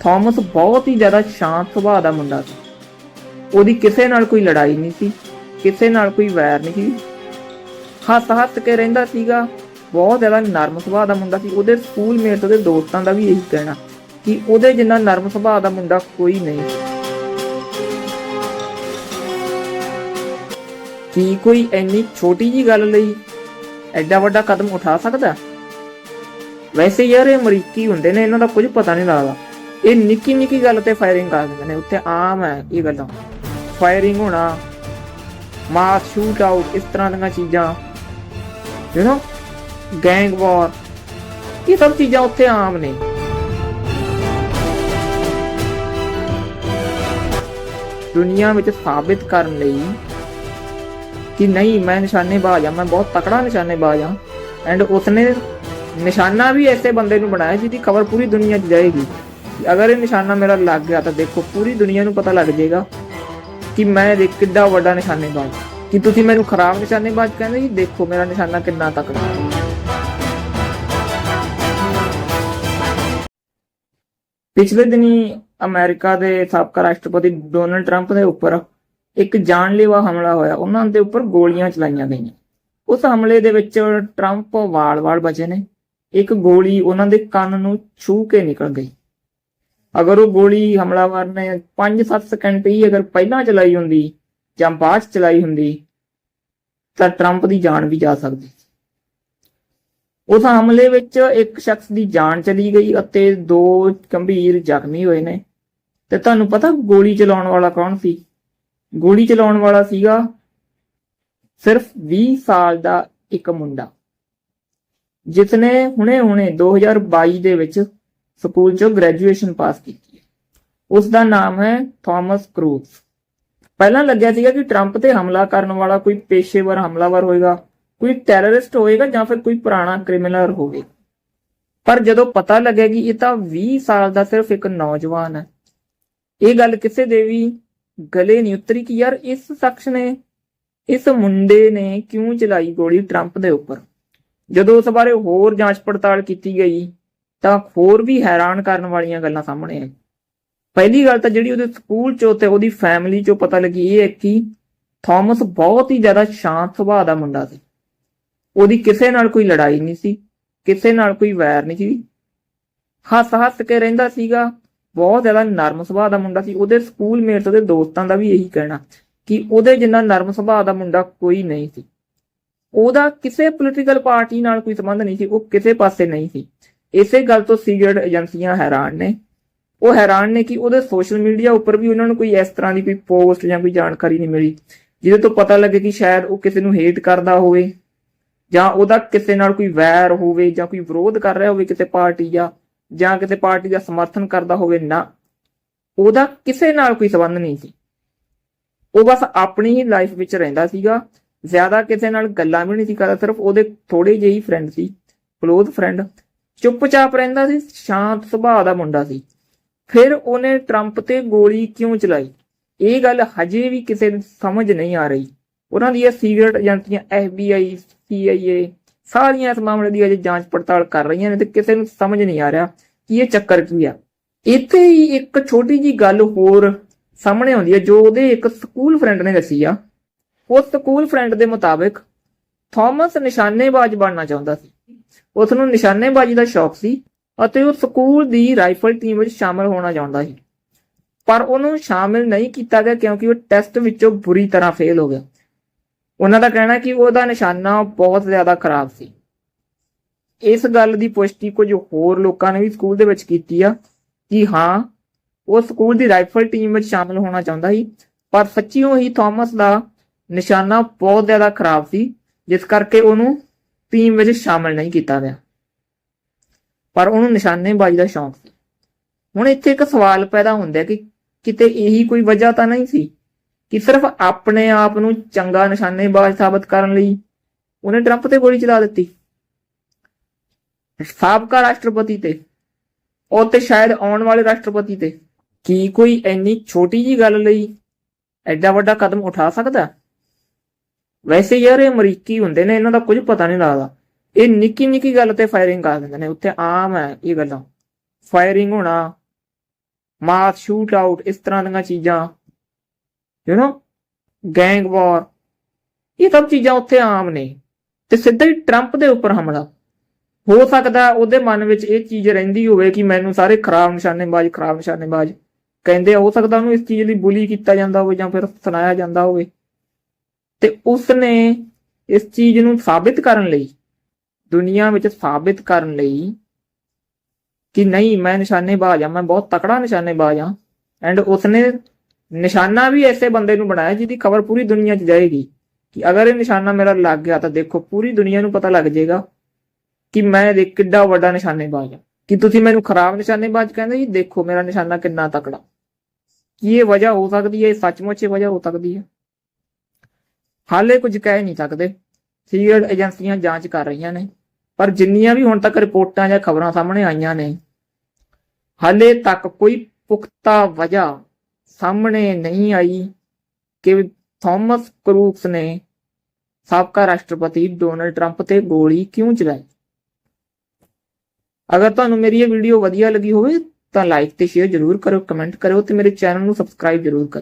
Thomas ਬਹੁਤ ਹੀ ਜ਼ਿਆਦਾ ਸ਼ਾਂਤ ਸੁਭਾਅ ਦਾ ਮੁੰਡਾ ਸੀ। ਉਹਦੀ ਕਿਸੇ ਨਾਲ ਕੋਈ ਲੜਾਈ ਨਹੀਂ ਸੀ, ਕਿਸੇ ਨਾਲ ਕੋਈ ਵੈਰ ਨਹੀਂ ਸੀ। ਹੱਸ ਹੱਸ ਕੇ ਰਹਿੰਦਾ ਸੀਗਾ। ਬਹੁਤ ਜ਼ਿਆਦਾ ਨਰਮ ਸੁਭਾਅ ਦਾ ਮੁੰਡਾ ਸੀ। ਉਹਦੇ ਸਕੂਲ ਮੇਟ ਉਹਦੇ ਦੋਸਤਾਂ ਦਾ ਵੀ ਇਹੀ ਕਹਿਣਾ ਕਿ ਉਹਦੇ ਜਿੰਨਾ ਨਰਮ ਸੁਭਾਅ ਦਾ ਮੁੰਡਾ ਕੋਈ ਨਹੀਂ। ਕੀ ਕੋਈ ਇੰਨੀ ਛੋਟੀ ਜੀ ਗੱਲ ਲਈ ਐਡਾ ਵੱਡਾ ਕਦਮ ਉਠਾ ਸਕਦਾ? ਵੈਸੇ ਯਾਰ ਇਹ ਅਮਰੀਕੀ ਹੁੰਦੇ ਨੇ, ਇਹਨਾਂ ਦਾ ਕੁਝ ਪਤਾ ਨਹੀਂ ਲੱਗਦਾ। ਇਹ ਨਿੱਕੀ ਨਿੱਕੀ ਗੱਲ ਤੇ ਫਾਇਰਿੰਗ ਕਰ ਦਿੰਦੇ ਨੇ, ਉੱਥੇ ਆਮ ਹੈ ਇਹ ਗੱਲਾਂ। ਫਾਇਰਿੰਗ ਹੋਣਾ ਮਾਸ ਸ਼ੂਟ ਆਊਟ ਇਸ ਤਰ੍ਹਾਂ ਦੀਆਂ ਚੀਜ਼ਾਂ। ਯੂ نو ਗੈਂਗ ਵਾਰ ਇਹ ਸਭ ਚੀਜ਼ਾਂ ਉੱਥੇ ਆਮ ਨੇ। ਦੁਨੀਆ ਵਿੱਚ ਸਾਬਿਤ ਕਰਨ ਲਈ ਕਿ ਨਹੀਂ, ਮੈਂ ਨਿਸ਼ਾਨੇਬਾਜ਼ ਆ ਮੈਂ ਬਹੁਤ ਤਕੜਾ ਨਿਸ਼ਾਨੇਬਾਜ਼ ਆ ਐਂਡ ਉਸਨੇ ਨਿਸ਼ਾਨਾ ਵੀ ਐਸੇ ਬੰਦੇ ਨੂੰ ਬਣਾਇਆ ਜਿਹਦੀ ਖਬਰ ਪੂਰੀ ਦੁਨੀਆ 'ਚ ਜਾਏਗੀ। ਅਗਰ ਇਹ ਨਿਸ਼ਾਨਾ ਮੇਰਾ ਲੱਗ ਗਿਆ ਤਾਂ ਦੇਖੋ, ਪੂਰੀ ਦੁਨੀਆ ਨੂੰ ਪਤਾ ਲੱਗ ਜਾਏਗਾ ਕਿ ਮੈਂ ਦੇਖ ਕਿੱਡਾ ਵੱਡਾ ਨਿਸ਼ਾਨੇਬਾਜ਼ ਕਿ ਤੁਸੀਂ ਮੈਨੂੰ ਖਰਾਬ ਨਿਸ਼ਾਨੇਬਾਜ਼ ਕਹਿੰਦੇ ਜੀ? ਦੇਖੋ, ਮੇਰਾ ਨਿਸ਼ਾਨਾ ਕਿੰਨਾ ਤਕੜਾ ਪਿਛਲੇ ਦਿਨੀ ਅਮਰੀਕਾ ਦੇ ਸਾਬਕਾ ਰਾਸ਼ਟਰਪਤੀ ਡੋਨਲਡ ਟਰੰਪ ਦੇ ਉੱਪਰ ਇੱਕ ਜਾਨਲੇਵਾ ਹਮਲਾ ਹੋਇਆ। ਉਹਨਾਂ ਦੇ ਉੱਪਰ ਗੋਲੀਆਂ ਚਲਾਈਆਂ ਗਈਆਂ। ਉਸ ਹਮਲੇ ਦੇ ਵਿੱਚ ਟਰੰਪ ਵਾਲ-ਵਾਲ ਬਚੇ ਨੇ। ਇੱਕ ਗੋਲੀ ਉਹਨਾਂ ਦੇ ਕੰਨ ਨੂੰ ਛੂ ਕੇ ਨਿਕਲ ਗਈ। ਅਗਰ ਉਹ ਗੋਲੀ ਹਮਲਾਵਰ ਨੇ 5-7 ਸਕਿੰਟ ਹੀ ਅਗਰ ਪਹਿਲਾਂ ਚਲਾਈ ਹੁੰਦੀ, ਜਾਂ ਬਾਅਦ ਚਲਾਈ ਹੁੰਦੀ, ਤਾਂ ਟਰੰਪ ਦੀ ਜਾਨ ਵੀ ਜਾ ਸਕਦੀ। ਉਸ ਹਮਲੇ ਵਿੱਚ ਇੱਕ ਸ਼ਖਸ ਦੀ ਜਾਨ ਚਲੀ ਗਈ ਅਤੇ ਦੋ ਗੰਭੀਰ ਜ਼ਖਮੀ ਹੋਏ ਨੇ। ਤੇ ਤੁਹਾਨੂੰ ਪਤਾ ਗੋਲੀ ਚਲਾਉਣ ਵਾਲਾ ਕੌਣ ਸੀ? ਗੋਲੀ ਚਲਾਉਣ ਵਾਲਾ ਸੀਗਾ ਸਿਰਫ 20 ਸਾਲ ਦਾ ਇੱਕ ਮੁੰਡਾ, ਜਿਸਨੇ ਹੁਣੇ-ਹੁਣੇ 2022 ਦੇ ਵਿੱਚ ਸਕੂਲ ਚੋਂ ਗ੍ਰੈਜੂਏਸ਼ਨ ਪਾਸ ਕੀਤੀ ਹੈ। ਉਸ ਦਾ ਨਾਮ ਹੈ ਥਾਮਸ ਕਰੂਜ਼ ਪਹਿਲਾਂ ਲੱਗਿਆ ਸੀਗਾ ਕਿ ਟਰੰਪ ਤੇ ਹਮਲਾ ਕਰਨ ਵਾਲਾ ਕੋਈ ਪੇਸ਼ੇਵਰ ਹਮਲਾਵਰ ਹੋਏਗਾ, ਕੋਈ ਟੈਰਰਿਸਟ ਹੋਏਗਾ ਜਾਂ ਫਿਰ ਕੋਈ ਪੁਰਾਣਾ ਕ੍ਰਿਮੀਨਲ ਹੋਵੇਗਾ ਪਰ ਜਦੋਂ ਪਤਾ ਲੱਗਿਆ ਕਿ ਇਹ ਤਾਂ 20 ਸਾਲ ਦਾ ਸਿਰਫ ਇੱਕ ਨੌਜਵਾਨ ਹੈ, ਇਹ ਗੱਲ ਕਿਸੇ ਦੇ ਵੀ ਗਲੇ ਨਹੀਂ ਉਤਰੀ ਕਿ ਯਾਰ ਇਸ ਸ਼ਖਸ ਨੇ, ਇਸ ਮੁੰਡੇ ਨੇ ਕਿਉਂ ਚਲਾਈ ਗੋਲੀ ਟਰੰਪ ਦੇ ਉੱਪਰ? ਜਦੋਂ ਉਸ ਬਾਰੇ ਹੋਰ ਜਾਂਚ ਪੜਤਾਲ ਕੀਤੀ ਗਈ ਤਾਂ ਹੋਰ ਵੀ ਹੈਰਾਨ ਕਰਨ ਵਾਲੀਆਂ ਗੱਲਾਂ ਸਾਹਮਣੇ ਆਈਆਂ। ਪਹਿਲੀ ਗੱਲ ਤਾਂ ਜਿਹੜੀ ਉਹਦੇ ਸਕੂਲ ਚੋਂ ਤੇ ਉਹਦੀ ਫੈਮਿਲੀ ਚੋਂ ਪਤਾ ਲੱਗੀ, ਇਹ ਹੈ ਕਿ ਥਾਮਸ ਬਹੁਤ ਹੀ ਜ਼ਿਆਦਾ ਸ਼ਾਂਤ ਸੁਭਾਅ ਦਾ ਮੁੰਡਾ ਸੀ। ਉਹਦੀ ਕਿਸੇ ਨਾਲ ਕੋਈ ਲੜਾਈ ਨਹੀਂ ਸੀ, ਕਿਸੇ ਨਾਲ ਕੋਈ ਵੈਰ ਨਹੀਂ ਸੀ। ਹੱਸ ਹੱਸ ਕੇ ਰਹਿੰਦਾ ਸੀਗਾ, ਬਹੁਤ ਜ਼ਿਆਦਾ ਨਰਮ ਸੁਭਾਅ ਦਾ ਮੁੰਡਾ ਸੀ। ਉਹਦੇ ਸਕੂਲ ਮੇਟਸ ਉਹਦੇ ਦੋਸਤਾਂ ਦਾ ਵੀ ਇਹੀ ਕਹਿਣਾ ਕਿ ਉਹਦੇ ਜਿੰਨਾ ਨਰਮ ਸੁਭਾਅ ਦਾ ਮੁੰਡਾ ਕੋਈ ਨਹੀਂ ਸੀ। ਉਹਦਾ ਕਿਸੇ ਪੋਲੀਟੀਕਲ ਪਾਰਟੀ ਨਾਲ ਕੋਈ ਸੰਬੰਧ ਨਹੀਂ ਸੀ, ਉਹ ਕਿਸੇ ਪਾਸੇ ਨਹੀਂ ਸੀ। ਇਸੇ ਗੱਲ ਤੋਂ ਸੀਕ੍ਰੇਟ ਏਜੰਸੀਆਂ ਹੈਰਾਨ ਨੇ। ਉਹ ਹੈਰਾਨ ਨੇ ਕਿ ਉਹਦੇ ਸੋਸ਼ਲ ਮੀਡੀਆ ਉੱਪਰ ਵੀ ਉਹਨਾਂ ਨੂੰ ਕੋਈ ਇਸ ਤਰ੍ਹਾਂ ਦੀ ਕੋਈ ਪੋਸਟ ਜਾਂ ਕੋਈ ਜਾਣਕਾਰੀ ਨਹੀਂ ਮਿਲੀ, ਜਿਹਦੇ ਤੋਂ ਪਤਾ ਲੱਗੇ ਕਿ ਸ਼ਾਇਦ ਉਹ ਕਿਸੇ ਨੂੰ ਹੇਟ ਕਰਦਾ ਹੋਵੇ ਜਾਂ ਉਹਦਾ ਕਿਸੇ ਨਾਲ ਕੋਈ ਵੈਰ ਹੋਵੇ ਜਾਂ ਕੋਈ ਵਿਰੋਧ ਕਰ ਰਿਹਾ ਹੋਵੇ ਕਿਸੇ ਪਾਰਟੀ ਜਾਂ ਜਾਂ ਕਿਸੇ ਪਾਰਟੀ ਦਾ ਸਮਰਥਨ ਕਰਦਾ ਹੋਵੇ ਨਾ, ਉਹਦਾ ਕਿਸੇ ਨਾਲ ਕੋਈ ਸੰਬੰਧ ਨਹੀਂ ਸੀ। ਉਹ ਬਸ ਆਪਣੀ ਹੀ ਲਾਈਫ ਵਿੱਚ ਰਹਿੰਦਾ ਸੀਗਾ, ਜ਼ਿਆਦਾ ਕਿਸੇ ਨਾਲ ਗੱਲਾਂ ਵੀ ਨਹੀਂ ਸੀ ਕਰਦਾ, ਸਿਰਫ ਉਹਦੇ ਥੋੜੇ ਜਿਹੇ ਫਰੈਂਡ ਸੀ ਕਲੋਜ਼ ਫਰੈਂਡ ਚੁੱਪਚਾਪ ਰਹਿੰਦਾ ਸੀ, ਸ਼ਾਂਤ ਸੁਭਾਅ ਦਾ ਮੁੰਡਾ ਸੀ। ਫਿਰ ਉਹਨੇ ਟਰੰਪ ਤੇ ਗੋਲੀ ਕਿਉਂ ਚਲਾਈ? ਇਹ ਗੱਲ ਹਜੇ ਵੀ ਕਿਸੇ ਨੂੰ ਸਮਝ ਨਹੀਂ ਆ ਰਹੀ। ਉਹਨਾਂ ਦੀਆਂ ਸੀਕ੍ਰੇਟ ਏਜੰਸੀਆਂ FBI CIA ਸਾਰੀਆਂ ਇਸ ਮਾਮਲੇ ਦੀ ਅਜੇ ਜਾਂਚ ਪੜਤਾਲ ਕਰ ਰਹੀਆਂ ਨੇ ਤੇ ਕਿਸੇ ਨੂੰ ਸਮਝ ਨਹੀਂ ਆ ਰਿਹਾ ਕਿ ਇਹ ਚੱਕਰ ਕੀ ਆ। ਇੱਥੇ ਹੀ ਇੱਕ ਛੋਟੀ ਜੀ ਗੱਲ ਹੋਰ ਸਾਹਮਣੇ ਆਉਂਦੀ ਹੈ, ਜੋ ਉਹਦੇ ਇੱਕ ਸਕੂਲ ਫਰੈਂਡ ਨੇ ਦੱਸੀ ਆ। ਉਸ ਸਕੂਲ ਫਰੈਂਡ ਦੇ ਮੁਤਾਬਕ ਥਾਮਸ ਨਿਸ਼ਾਨੇਬਾਜ਼ ਬਣਨਾ ਚਾਹੁੰਦਾ ਸੀ। ਉਸ ਨੂੰ ਨਿਸ਼ਾਨੇਬਾਜ਼ੀ ਦਾ ਸ਼ੌਕ ਸੀ ਅਤੇ ਉਹ ਸਕੂਲ ਦੀ ਰਾਈਫਲ ਟੀਮ ਵਿੱਚ ਸ਼ਾਮਲ ਹੋਣਾ ਚਾਹੁੰਦਾ ਸੀ। ਪਰ ਉਹਨੂੰ ਸ਼ਾਮਿਲ ਨਹੀਂ ਕੀਤਾ ਗਿਆ ਕਿਉਂਕਿ ਉਹ ਟੈਸਟ ਵਿੱਚੋਂ ਬੁਰੀ ਤਰ੍ਹਾਂ ਫੇਲ ਹੋ ਗਿਆ। ਉਹਨਾਂ ਦਾ ਕਹਿਣਾ ਕਿ ਉਹਦਾ ਨਿਸ਼ਾਨਾ ਬਹੁਤ ਜ਼ਿਆਦਾ ਖਰਾਬ ਸੀ। ਇਸ ਗੱਲ ਦੀ ਪੁਸ਼ਟੀ ਕੁਝ ਹੋਰ ਲੋਕਾਂ ਨੇ ਵੀ ਸਕੂਲ ਦੇ ਵਿੱਚ ਕੀਤੀ ਆ ਕਿ ਹਾਂ, ਉਹ ਸਕੂਲ ਦੀ ਰਾਈਫਲ ਟੀਮ ਵਿੱਚ ਸ਼ਾਮਲ ਹੋਣਾ ਚਾਹੁੰਦਾ ਸੀ, ਪਰ ਸੱਚੀਓ ਹੀ ਥਾਮਸ ਦਾ ਨਿਸ਼ਾਨਾ ਬਹੁਤ ਜ਼ਿਆਦਾ ਖਰਾਬ ਸੀ, ਜਿਸ ਕਰਕੇ ਉਹਨੂੰ ਟੀਮ ਵਿੱਚ ਸ਼ਾਮਲ ਨਹੀਂ ਕੀਤਾ ਗਿਆ। ਪਰ ਉਹਨੂੰ ਨਿਸ਼ਾਨੇਬਾਜ਼ੀ ਦਾ ਸ਼ੌਂਕ ਸੀ। ਹੁਣ ਇੱਥੇ ਇੱਕ ਸਵਾਲ ਪੈਦਾ ਹੁੰਦਾ ਕਿ ਕਿਤੇ ਇਹੀ ਕੋਈ ਵਜ੍ਹਾ ਤਾਂ ਨਹੀਂ ਸੀ ਕਿ ਸਿਰਫ ਆਪਣੇ ਆਪ ਨੂੰ ਚੰਗਾ ਨਿਸ਼ਾਨੇਬਾਜ਼ ਸਾਬਤ ਕਰਨ ਲਈ ਉਹਨੇ ਟਰੰਪ ਤੇ ਗੋਲੀ ਚਲਾ ਦਿੱਤੀ। ਸਾਬਕਾ ਰਾਸ਼ਟਰਪਤੀ ਤੇ, ਉਹ ਤੇ ਸ਼ਾਇਦ ਆਉਣ ਵਾਲੇ ਰਾਸ਼ਟਰਪਤੀ ਤੇ, ਕੀ ਕੋਈ ਇੰਨੀ ਛੋਟੀ ਜੀ ਗੱਲ ਲਈ ਐਡਾ ਵੱਡਾ ਕਦਮ ਉਠਾ ਸਕਦਾ? ਵੈਸੇ ਯਾਰ ਇਹ ਅਮਰੀਕੀ ਹੁੰਦੇ ਨੇ, ਇਹਨਾਂ ਦਾ ਕੁਝ ਪਤਾ ਨਹੀਂ ਲੱਗਦਾ। ਇਹ ਨਿੱਕੀ ਨਿੱਕੀ ਗੱਲ ਤੇ ਫਾਇਰਿੰਗ ਕਰ ਦਿੰਦੇ ਨੇ, ਉੱਥੇ ਆਮ ਹੈ ਇਹ ਗੱਲਾਂ। ਫਾਇਰਿੰਗ ਹੋਣਾ ਮਾਸ ਸ਼ੂਟ ਆਊਟ ਇਸ ਤਰ੍ਹਾਂ ਦੀਆਂ ਚੀਜ਼ਾਂ ਯੂ نو ਗੈਂਗ ਵਾਰ ਇਹ ਸਭ ਚੀਜ਼ਾਂ ਉੱਥੇ ਆਮ ਨੇ। ਤੇ ਸਿੱਧਾ ਹੀ ਟਰੰਪ ਦੇ ਉੱਪਰ ਹਮਲਾ। ਹੋ ਸਕਦਾ ਉਹਦੇ ਮਨ ਵਿੱਚ ਇਹ ਚੀਜ਼ ਰਹਿੰਦੀ ਹੋਵੇ ਕਿ ਮੈਨੂੰ ਸਾਰੇ ਖਰਾਬ ਨਿਸ਼ਾਨੇਬਾਜ਼ ਖਰਾਬ ਨਿਸ਼ਾਨੇਬਾਜ਼ ਕਹਿੰਦੇ ਹੋ ਸਕਦਾ ਉਹਨੂੰ ਇਸ ਚੀਜ਼ ਲਈ ਬੁਲੀ ਕੀਤਾ ਜਾਂਦਾ ਹੋਵੇ ਜਾਂ ਫਿਰ ਸੁਣਾਇਆ ਜਾਂਦਾ ਹੋਵੇ। ਤੇ ਉਸਨੇ ਇਸ ਚੀਜ਼ ਨੂੰ ਸਾਬਿਤ ਕਰਨ ਲਈ, ਦੁਨੀਆ ਵਿੱਚ ਸਾਬਿਤ ਕਰਨ ਲਈ ਕਿ ਨਹੀਂ, ਮੈਂ ਨਿਸ਼ਾਨੇਬਾਜ਼ ਆ ਮੈਂ ਬਹੁਤ ਤਕੜਾ ਨਿਸ਼ਾਨੇਬਾਜ਼ ਆ ਐਂਡ ਉਸਨੇ ਨਿਸ਼ਾਨਾ ਵੀ ਐਸੇ ਬੰਦੇ ਨੂੰ ਬਣਾਇਆ ਜਿਹਦੀ ਖਬਰ ਪੂਰੀ ਦੁਨੀਆ 'ਚ ਜਾਏਗੀ ਕਿ ਅਗਰ ਇਹ ਨਿਸ਼ਾਨਾ ਮੇਰਾ ਲੱਗ ਗਿਆ ਤਾਂ ਦੇਖੋ ਪੂਰੀ ਦੁਨੀਆ ਨੂੰ ਪਤਾ ਲੱਗ ਜਾਏਗਾ ਕਿ ਮੈਂ ਦੇ ਕਿੱਡਾ ਵੱਡਾ ਨਿਸ਼ਾਨੇਬਾਜ਼ ਆ ਕਿ ਤੁਸੀਂ ਮੈਨੂੰ ਖਰਾਬ ਨਿਸ਼ਾਨੇਬਾਜ਼ ਕਹਿੰਦੇ ਜੀ, ਦੇਖੋ ਮੇਰਾ ਨਿਸ਼ਾਨਾ ਕਿੰਨਾ ਤਕੜਾ। ਕੀ ਇਹ ਵਜ੍ਹਾ ਹੋ ਸਕਦੀ ਹੈ? ਇਹ ਸੱਚਮੁੱਚ ਇਹ ਵਜ੍ਹਾ ਹੋ ਸਕਦੀ ਹੈ? ਹਾਲੇ ਕੁਝ ਕਹਿ ਨਹੀਂ ਸਕਦੇ। ਸੀਕ੍ਰੇਟ ਏਜੰਸੀਆਂ ਜਾਂਚ ਕਰ ਰਹੀਆਂ ਨੇ, ਪਰ ਜਿੰਨੀਆਂ ਵੀ ਹੁਣ ਤੱਕ ਰਿਪੋਰਟਾਂ ਜਾਂ ਖਬਰਾਂ ਸਾਹਮਣੇ ਆਈਆਂ ਨੇ, ਹਾਲੇ ਤੱਕ ਕੋਈ ਪੁਖਤਾ ਵਜ੍ਹਾ ਸਾਹਮਣੇ ਨਹੀਂ ਆਈ ਕਿ ਥਾਮਸ ਕਰੂਕਸ ਨੇ ਸਾਬਕਾ ਰਾਸ਼ਟਰਪਤੀ ਡੋਨਲਡ ਟਰੰਪ ਤੇ ਗੋਲੀ ਕਿਉਂ ਚਲਾਈ। ਅਗਰ ਤੁਹਾਨੂੰ ਮੇਰੀ ਇਹ ਵੀਡੀਓ ਵਧੀਆ ਲੱਗੀ ਹੋਵੇ ਤਾਂ ਲਾਈਕ ਤੇ ਸ਼ੇਅਰ ਜ਼ਰੂਰ ਕਰੋ ਕਮੈਂਟ ਕਰੋ ਤੇ ਮੇਰੇ ਚੈਨਲ ਨੂੰ ਸਬਸਕ੍ਰਾਈਬ ਜ਼ਰੂਰ ਕਰੋ